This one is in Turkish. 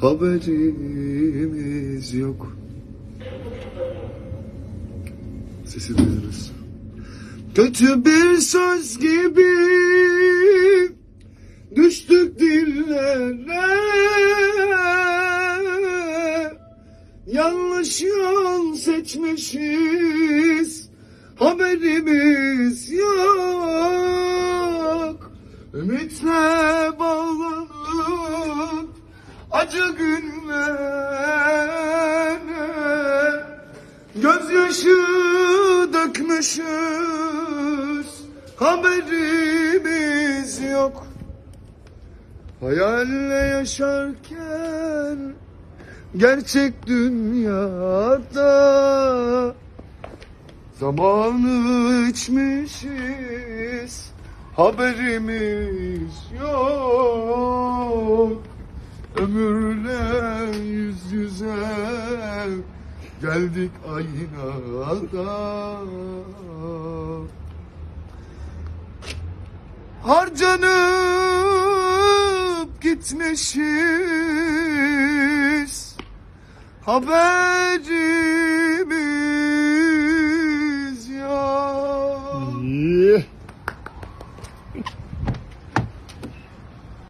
Haberimiz yok. Sesi duydunuz Kötü bir söz gibi Düştük dillere. Yanlış yol seçmişiz. Haberimiz yok. Ümitle bağlanıp acı günlere Gözyaşı dökmüşüz. Haberimiz yok. Hayalle yaşarken Gerçek dünyada Zamanı içmişiz. Haberimiz yok Ömürle yüz yüze geldik aynada. Harcanıp gitmişiz haberimiz ya.